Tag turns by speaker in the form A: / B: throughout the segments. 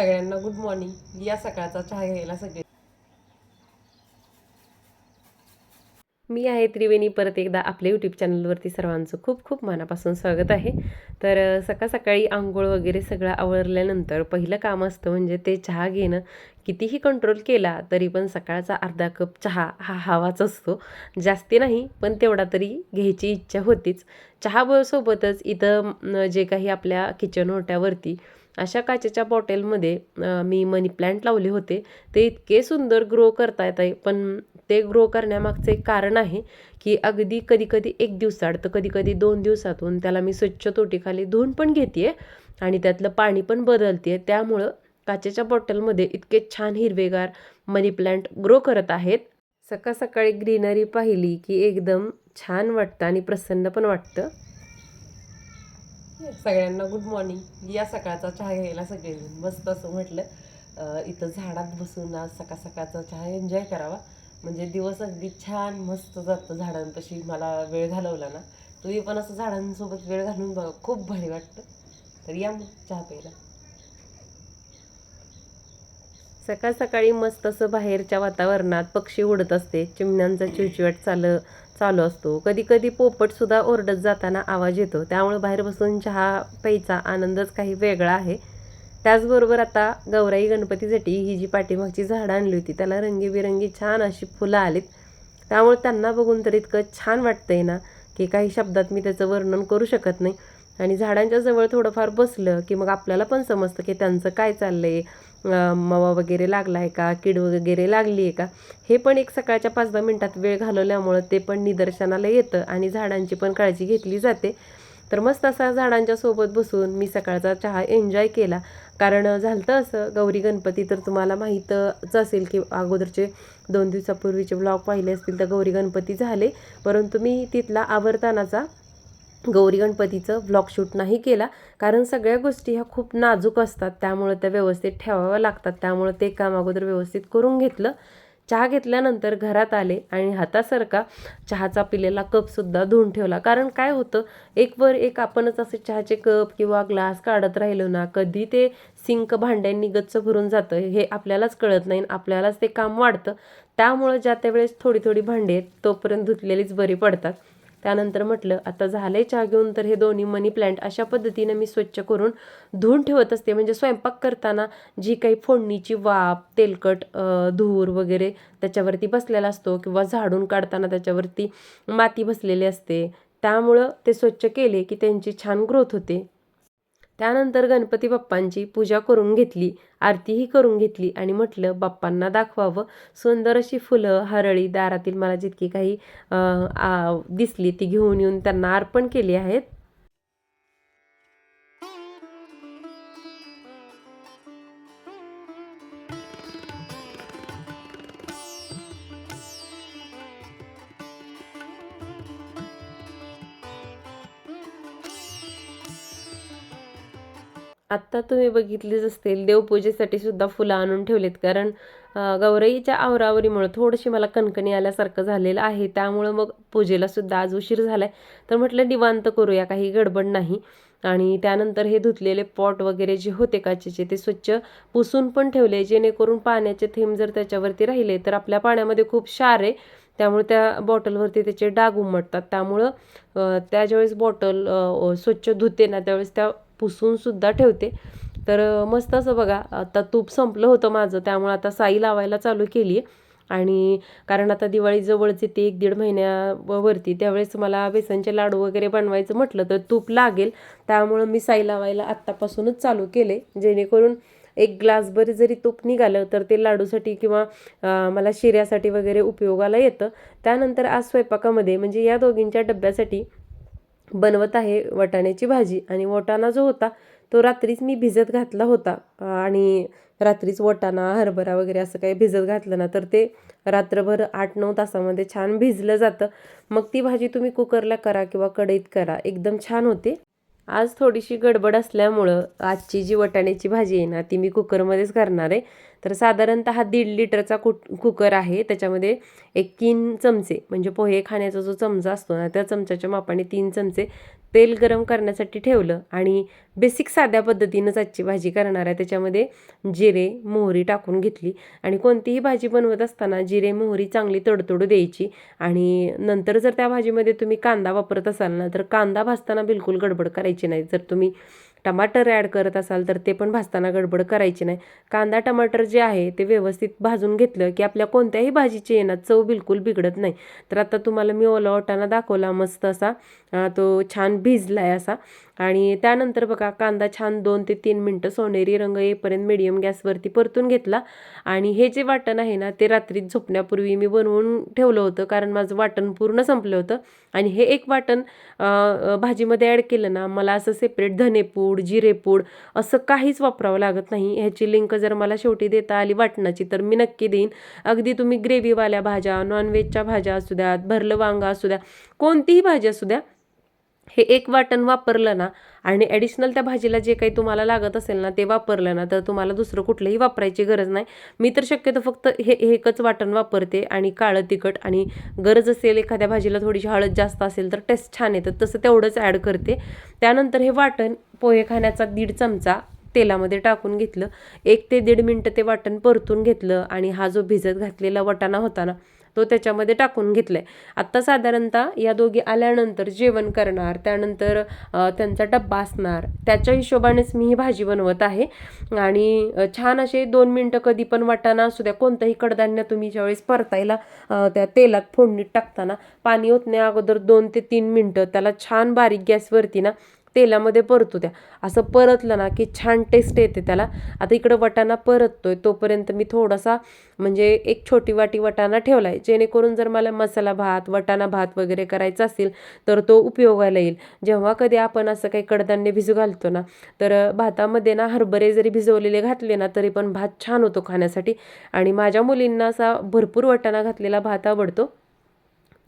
A: सगळ्यांना good morning या सकाळचा चहा घ्यायला सगळे. मी आहे त्रिवेणी. परत एकदा आपल्या यूट्यूब चॅनलवरती सर्वांचं खूप खूप मनापासून स्वागत आहे. तर सकाळ सकाळी आंघोळ वगैरे सगळं आवरल्यानंतर पहिलं काम असतं म्हणजे ते चहा घेणं. कितीही कंट्रोल केला तरी पण सकाळचा अर्धा कप चहा हा हवाच असतो. जास्ती नाही पण तेवढा तरी घ्यायची इच्छा होतीच. चहा सोबतच इथं जे काही आपल्या किचन ओट्यावरती अशा काचेच्या बॉटलमध्ये मी मनी प्लॅन्ट लावले होते. ते इतके सुंदर ग्रो करता येत आहे. पण ते ग्रो करण्यामागचं एक कारण आहे की अगदी कधी कधी एक दिवसाआड तर कधीकधी दोन दिवसातून त्याला मी स्वच्छ तोटीखाली धुवून पण घेते आणि त्यातलं पाणी पण बदलते त्यामुळं काचेच्या बॉटलमध्ये इतके छान हिरवेगार मनी प्लांट ग्रो करत आहेत. सकाळ सकाळी ग्रीनरी पाहिली की एकदम छान वाटतं आणि प्रसन्न पण वाटतं. सगळ्यांना गुड मॉर्निंग या सकाळचा चहा घ्यायला सगळे मस्त असं म्हटलं इथं झाडात बसून आज सकाळ सकाळचा चहा एन्जॉय करावा. म्हणजे दिवस अगदी छान मस्त जातं झाडांपाशी. मला वेळ घालवला ना तुम्ही पण असं झाडांसोबत वेळ घालून बघा खूप भारी वाटतं. तर या मग चहा प्यायला. सकाळ सकाळी मस्त असं बाहेरच्या वातावरणात पक्षी उडत असते. चिमण्यांचा चिवचिवाट चाल चालू असतो. कधी कधी पोपटसुद्धा ओरडत जाताना आवाज येतो. त्यामुळे बाहेर बसून चहा प्यायचा आनंदच काही वेगळा आहे. त्याचबरोबर आता गौराई गणपतीसाठी ही जी पाठीमागची झाडं आणली होती त्याला रंगीबिरंगी छान अशी फुलं आलीत. त्यामुळे त्यांना बघून तर इतकं छान वाटतंय ना की काही शब्दात मी त्याचं वर्णन करू शकत नाही. आणि झाडांच्या जवळ थोडंफार बसलं की मग आपल्याला पण समजतं की त्यांचं काय चाललं आहे मवा वगैरे लागला आहे का? कीड वगैरे लागली आहे का? हे पण एक सकाळच्या पाच दहा मिनटात वेळ घालवल्यामुळं ते पण निदर्शनाला येतं आणि झाडांची पण काळजी घेतली जाते. तर मस्त असा झाडांच्या सोबत बसून मी सकाळचा चहा एन्जॉय केला. कारण झालं असं गौरी गणपती तर तुम्हाला माहीतच असेल की अगोदरचे दोन दिवसापूर्वीचे ब्लॉग पाहिले असतील तर गौरी गणपती झाले. परंतु मी तिथला आवर्तानाचा गौरी गणपतीचं व्लॉग शूट नाही केला. कारण सगळ्या गोष्टी ह्या खूप नाजूक असतात. त्यामुळे त्या व्यवस्थित ठेवाव्या लागतात. त्यामुळे ते काम अगोदर व्यवस्थित करून घेतलं. चहा घेतल्यानंतर घरात आले आणि हातासारखा चहाचा पिलेला कपसुद्धा धुवून ठेवला. कारण काय होतं? एक वर एक आपणच असे चहाचे कप किंवा ग्लास काढत राहिलो ना कधी ते सिंक भांड्यांनी गच्च भरून जातं हे आपल्यालाच कळत नाही आणि आपल्यालाच ते काम वाढतं. त्यामुळं ज्या त्यावेळेस थोडी थोडी भांडी आहेत तोपर्यंत धुतलेलीच बरी पडतात. त्यानंतर म्हटलं आता झालंय चहा घेऊन तर हे दोन्ही मनी प्लांट अशा पद्धतीनं मी स्वच्छ करून धुवून ठेवत असते. म्हणजे स्वयंपाक करताना जी काही फोडणीची वाफ तेलकट धूर वगैरे त्याच्यावरती बसलेला असतो किंवा झाडून काढताना त्याच्यावरती माती बसलेली असते. त्यामुळं ते स्वच्छ केले की त्यांची छान ग्रोथ होते. त्यानंतर गणपती बाप्पांची पूजा करून घेतली आरतीही करून घेतली आणि म्हटलं बाप्पांना दाखवावं. सुंदर अशी फुलं हरळी दारातील मला जितकी काही दिसली ती घेऊन येऊन त्यांना अर्पण केली आहेत. आत्ता तुम्ही बघितलीच असतील देवपूजेसाठी सुद्धा फुलं आणून ठेवलेत. कारण गौरईच्या आवरावरीमुळं थोडीशी मला कणकणी आल्यासारखं झालेलं आहे. त्यामुळं मग पूजेला सुद्धा आज उशीर झालाय. तर म्हटलं निवांत करूया काही गडबड नाही. आणि त्यानंतर हे धुतलेले पॉट वगैरे जे होते काचेचे ते स्वच्छ पुसून पण ठेवले. जेणेकरून पाण्याचे थेंब जर त्याच्यावरती राहिले तर आपल्या पाण्यामध्ये खूप क्षार आहे. त्यामुळे त्या बॉटलवरती त्याचे डाग उमटतात. त्यामुळं त्या ज्यावेळेस बॉटल स्वच्छ धुते ना त्यावेळेस त्या पुसूनसुद्धा ठेवते. तर मस्त असं बघा आता तूप संपलं होतं माझं त्यामुळे आता साई लावायला चालू केली आहे. आणि कारण आता दिवाळी जवळच येते एक दीड महिन्यावरती त्यावेळेस मला बेसनचे लाडू वगैरे बनवायचं म्हटलं तर तूप लागेल. त्यामुळं मी साई लावायला आत्तापासूनच चालू केले. जेणेकरून एक ग्लासभर जरी तूप निघालं तर ते लाडूसाठी किंवा मला शिऱ्यासाठी वगैरे उपयोगाला येतं. त्यानंतर आज स्वयंपाकामध्ये म्हणजे या दोघींच्या डब्यासाठी बनवत आहे वाटाण्याची भाजी. आणि वाटाणा जो होता तो रात्रीच मी भिजत घातला होता. आणि रात्रीच वाटाणा हरभरा वगैरे असं काही भिजत घातलं ना तर ते रात्रभर आठ नऊ तासामध्ये छान भिजलं जातं. मग ती भाजी तुम्ही कुकरला करा किंवा कढईत करा. एकदम छान होते. आज थोडीशी गडबड असल्यामुळं आजची जी वाटाण्याची भाजी आहे ना ती मी कुकरमध्येच करणार आहे. तर साधारणतः हा दीड लिटरचा कुट कुकर आहे. त्याच्यामध्ये एक तीन चमचे म्हणजे पोहे खाण्याचा जो चमचा असतो ना त्या चमच्याच्या मापाने तीन चमचे तेल गरम करण्यासाठी ठेवलं आणि बेसिक साध्या पद्धतीनंच आजची भाजी करणार आहे. त्याच्यामध्ये जिरे मोहरी टाकून घेतली आणि कोणतीही भाजी बनवत असताना जिरे मोहरी चांगली तडतडू द्यायची आणि नंतर जर त्या भाजीमध्ये तुम्ही कांदा वापरत असाल ना तर कांदा भाजताना बिलकुल गडबड करायची नाही. जर तुम्ही टमाटर ॲड करत असाल तर ते पण भाजताना गडबड करायची नाही. कांदा टमाटर जे आहे ते व्यवस्थित भाजून घेतलं की आपल्या कोणत्याही भाजीची येणार चव बिलकुल बिघडत नाही. तर आता तुम्हाला मी ओला वाटाणा दाखवला मस्त असा तो छान भिजला आहे असा. आणि त्यानंतर बघा कांदा छान दोन ते तीन मिनटं सोनेरी रंग येईपर्यंत मिडियम गॅसवरती परतून घेतला. आणि हे जे वाटण आहे ना ते रात्रीत झोपण्यापूर्वी मी बनवून ठेवलं होतं कारण माझं वाटण पूर्ण संपलं होतं. आणि हे एक वाटण भाजीमध्ये ॲड केलं ना मला असं सेपरेट धनेपूड जिरेपूड असं काहीच वापरावं लागत नाही. ह्याची लिंक जर मला शेवटी देता आली वाटणाची तर मी नक्की देईन. अगदी तुम्ही ग्रेव्हीवाल्या भाज्या नॉनव्हेजच्या भाज्या असू द्यात भरलं वांगा असू द्या कोणतीही भाजी असू द्या हे एक वाटण वापरलं ना आणि ॲडिशनल त्या भाजीला जे काही तुम्हाला लागत असेल ना ते वापरलं ना तर तुम्हाला दुसरं कुठलंही वापरायची गरज नाही. मी तर शक्यतो फक्त हे हे एकच वाटण वापरते आणि काळं तिखट आणि गरज असेल एखाद्या भाजीला थोडीशी हळद जास्त असेल तर टेस्ट छान येतं तसं तेवढंच ॲड करते. त्यानंतर हे वाटण पोहे खाण्याचा दीड चमचा तेलामध्ये टाकून घेतलं. एक ते दीड मिनटं ते वाटण परतून घेतलं आणि हा जो भिजत घातलेला वटाणा होता ना तो त्याच्यामध्ये टाकून घेतलाय. आत्ता साधारणतः या दोघी आल्यानंतर जेवण करणार त्यानंतर त्यांचा डब्बा असणार त्याच्या हिशोबानेच मी ही भाजी बनवत आहे. आणि छान असे दोन मिनटं कधी पण वाटाणा असू द्या कोणतंही कडधान्य तुम्ही ज्यावेळेस परतायला त्या तेलात फोडणीत टाकताना पाणी ओतण्या अगोदर दोन ते तीन मिनटं त्याला छान बारीक गॅसवरती ना तेलामध्ये परतू द्या. असं परतलं ना की छान टेस्ट येते त्याला. आता इकडं वटाणा परततोय तोपर्यंत मी थोडासा म्हणजे एक छोटी वाटी वटाणा ठेवला आहे जेणेकरून जर मला मसाला भात वटाणा भात वगैरे करायचा असेल तर तो उपयोगाला येईल. जेव्हा कधी आपण असं काही कडधान्य भिजू घालतो ना तर भातामध्ये ना हरभरे जरी भिजवलेले घातले ना तरी पण भात छान होतो खाण्यासाठी. आणि माझ्या मुलींना असा भरपूर वटाणा घातलेला भात आवडतो.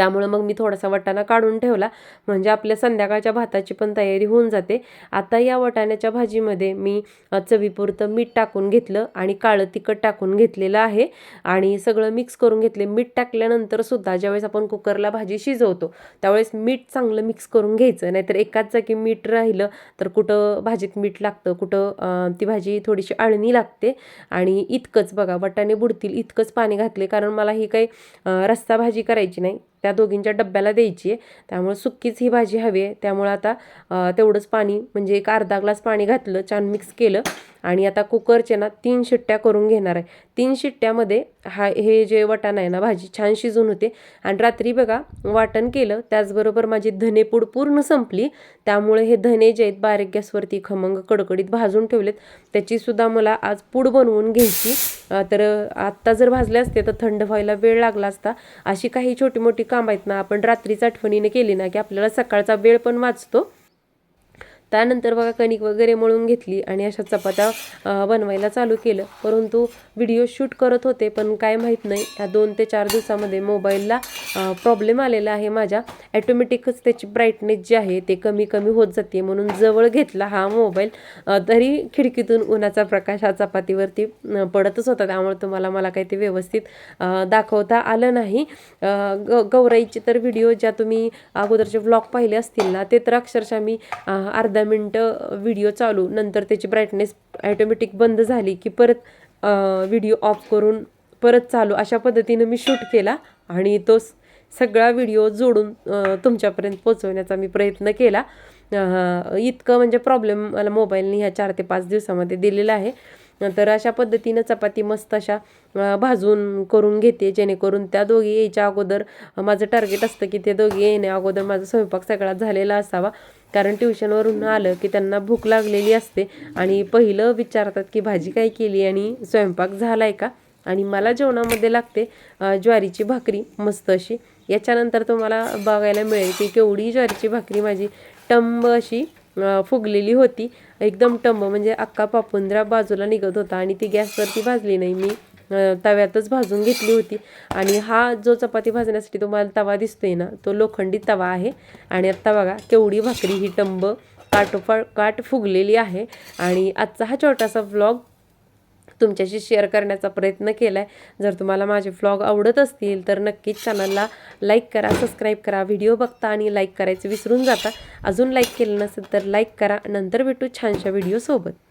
A: त्यामुळं मग मी थोडासा वटाणा काढून ठेवला. म्हणजे आपल्या संध्याकाळच्या भाताची पण तयारी होऊन जाते. आता या वटाण्याच्या भाजीमध्ये मी चवीपुरतं मीठ टाकून घेतलं आणि काळं तिखट टाकून घेतलेलं आहे. आणि सगळं मिक्स करून घेतले. मीठ टाकल्यानंतर सुद्धा ज्यावेळेस आपण कुकरला भाजी शिजवतो त्यावेळेस मीठ चांगलं मिक्स करून घ्यायचं. नाहीतर एकाच जागी मीठ राहिलं तर कुठं भाजीत मीठ लागतं कुठं ती भाजी थोडीशी अळणी लागते. आणि इतकंच बघा वटाणे बुडतील इतकंच पाणी घातले. कारण मला ही काही रस्सा भाजी करायची नाही. त्या दोघींच्या डब्याला द्यायची आहे. त्यामुळे सुक्कीच ही भाजी हवी आहे. त्यामुळं आता तेवढंच पाणी म्हणजे एक अर्धा ग्लास पाणी घातलं छान मिक्स केलं. आणि आता कुकरचे ना तीन शिट्ट्या करून घेणार आहे. तीन शिट्ट्यामध्ये हा हे जे वाटण आहे ना भाजी छान शिजून होते. आणि रात्री बघा वाटण केलं त्याचबरोबर माझी धनेपूड पूर्ण संपली. त्यामुळे हे धने जे आहेत बारीक गॅसवरती खमंग कडकडीत भाजून ठेवलेत. त्याचीसुद्धा मला आज पूड बनवून घ्यायची. तर आत्ता जर भाजले असते तर थंड व्हायला वेळ लागला असता. अशी काही छोटी मोठी कामं आहेत ना आपण रात्रीच आठवणीने केली ना की आपल्याला सकाळचा वेळ पण वाचतो. त्यानंतर बघा कणिक वगैरे मळून घेतली आणि अशा चपात्या बनवायला चालू केलं. परंतु व्हिडिओ शूट करत होते पण काय माहीत नाही ह्या दोन ते चार दिवसामध्ये मोबाईलला प्रॉब्लेम आलेला आहे माझ्या. ॲटोमॅटिकच त्याची ब्राईटनेस जी आहे ते कमी कमी होत जाते. म्हणून जवळ घेतला हा मोबाईल. तरी खिडकीतून उन्हाचा प्रकाश हा चपातीवरती पडतच होता. त्यामुळे तुम्हाला मला काही ते व्यवस्थित दाखवता आलं नाही. ग गौराईचे तर व्हिडिओ ज्या तुम्ही अगोदरचे व्लॉग पाहिले असतील ना ते तर अक्षरशः मी अर्धा दहा मिनटं व्हिडिओ चालू नंतर त्याची ब्राईटनेस ॲटोमॅटिक बंद झाली की परत व्हिडिओ ऑफ करून परत चालू. अशा पद्धतीनं मी शूट केला आणि तो सगळा व्हिडिओ जोडून तुमच्यापर्यंत पोचवण्याचा मी प्रयत्न केला. इतकं म्हणजे प्रॉब्लेम मला मोबाईलने ह्या चार ते पाच दिवसामध्ये दिलेला आहे. तर अशा पद्धतीनं चपाती मस्त अशा भाजून करून घेते जेणेकरून त्या दोघी यायच्या अगोदर माझं टार्गेट असतं की ते दोघी येण्या अगोदर माझा स्वयंपाक सगळा झालेला असावा. कारण ट्युशनवरून आलं की त्यांना भूक लागलेली असते आणि पहिलं विचारतात की भाजी काय केली आणि स्वयंपाक झाला आहे का? आणि मला जेवणामध्ये लागते ज्वारीची भाकरी मस्त अशी. याच्यानंतर तुम्हाला बघायला मिळेल की केवढी ज्वारीची भाकरी माझी टंब अशी फुगलेली होती. एकदम टंब म्हणजे अक्का पापुंद्रा बाजूला निघत होता आणि ती गॅसवरती भाजली नाही. मी तव्यातच भाजून घेतली होती. आणि हा जो चपाती भाजण्यासाठी तुम्हाला तवा दिसतोय ना तो लोखंडी तवा आहे. आणि आत्ता बघा केवढी भाकरी ही टंब काटोफा काट फुगलेली आहे. आणि आजचा हा छोटासा व्लॉग तुमच्याशी शेअर करण्याचा प्रयत्न केला आहे जर तुम्हाला माझे व्लॉग आवडत असतील तर नक्कीच चॅनलला लाईक करा सबस्क्राईब करा व्हिडिओ बघता आणि लाईक करायचं विसरून जाता. अजून लाईक केलं नसेल तर लाईक करा. नंतर भेटू छानशा व्हिडिओसोबत